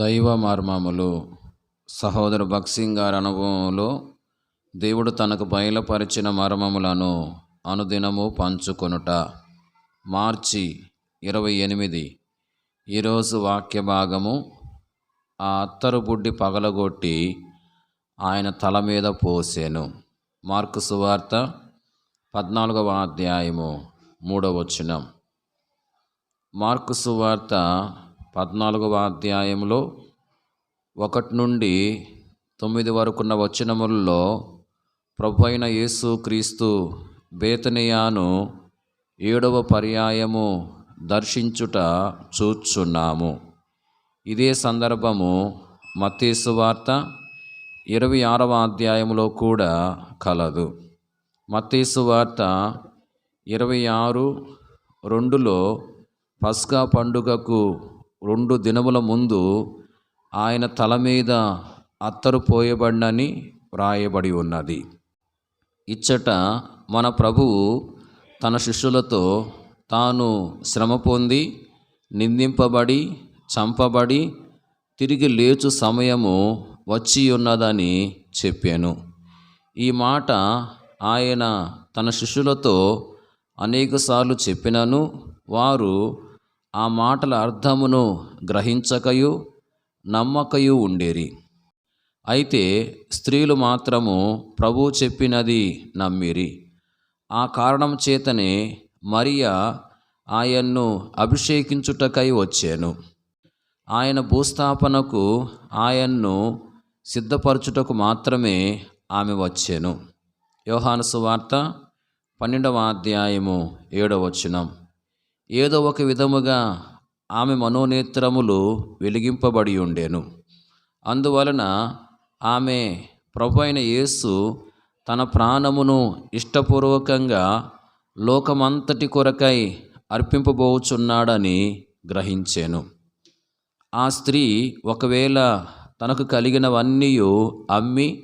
దైవ మర్మములు సహోదరు భక్సింగ్ గారి అనుభవంలో దేవుడు తనకు బయలుపరిచిన మర్మములను అనుదినము పంచుకొనుట. మార్చి ఇరవై ఎనిమిది. ఈరోజు వాక్య భాగము ఆ అత్తరు బుడ్డి పగలగొట్టి ఆయన తల మీద పోసాను. మార్కు సువార్త పద్నాలుగవ అధ్యాయము మూడవచనం మార్కు సువార్త పద్నాలుగవ అధ్యాయంలో ఒకటి నుండి తొమ్మిది వరకున్న వచనములలో ప్రభు అయిన యేసు క్రీస్తు బేతనియాను ఏడవ పర్యాయము దర్శించుట చూచున్నాము. ఇదే సందర్భము మత్తీసు వార్త ఇరవై ఆరవ అధ్యాయంలో కూడా కలదు. మత్తీసు వార్త ఇరవై ఆరు రెండులో పస్కా పండుగకు రెండు దినముల ముందు ఆయన తల మీద అత్తరు పోయబడినని వ్రాయబడి ఉన్నది. ఇచ్చట మన ప్రభువు తన శిష్యులతో తాను శ్రమ పొంది నిందింపబడి చంపబడి తిరిగి లేచు సమయము వచ్చి ఉన్నదని చెప్పాను. ఈ మాట ఆయన తన శిష్యులతో అనేకసార్లు చెప్పినను వారు ఆ మాటల అర్థమును గ్రహించకయు నమ్మకయు ఉండేరి. అయితే స్త్రీలు మాత్రము ప్రభు చెప్పినది నమ్మిరి. ఆ కారణం చేతనే మరియా ఆయన్ను అభిషేకించుటకై వచ్చాను. ఆయన భూస్థాపనకు ఆయన్ను సిద్ధపరచుటకు మాత్రమే ఆమె వచ్చాను. యోహాను సువార్త పన్నెండవ అధ్యాయము ఏడవచనం ఏదో ఒక విధముగా ఆమె మనోనేత్రములు వెలిగింపబడి ఉండేను. అందువలన ఆమె ప్రభు అయిన యేసు తన ప్రాణమును ఇష్టపూర్వకంగా లోకమంతటి కొరకై అర్పింపబోచున్నాడని గ్రహించాను. ఆ స్త్రీ ఒకవేళ తనకు కలిగినవన్నీ అమ్మి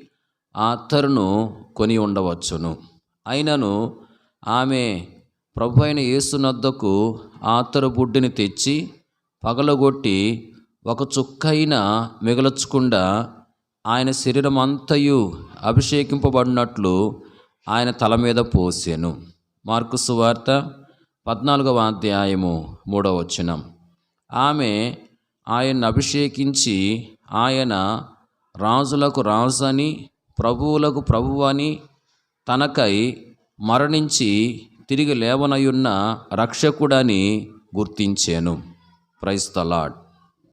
ఆ అత్తరును కొని ఉండవచ్చును. అయినను ఆమె ప్రభు అయిన యేసునద్దకు ఆ బుడ్డిని తెచ్చి పగలగొట్టి ఒక చుక్కైన మిగలచకుండా ఆయన శరీరం అంతయు అభిషేకింపబడినట్లు ఆయన తల మీద పోసాను. మార్కు సువార్త పద్నాలుగవ అధ్యాయము మూడవ వచనం. ఆమె ఆయన్ని అభిషేకించి ఆయన రాజులకు రాజు అని ప్రభువులకు ప్రభువు అని తనకై మరణించి తిరిగి లేవనయున్న రక్షకుడని గుర్తించాను. ప్రైస్తలాడ్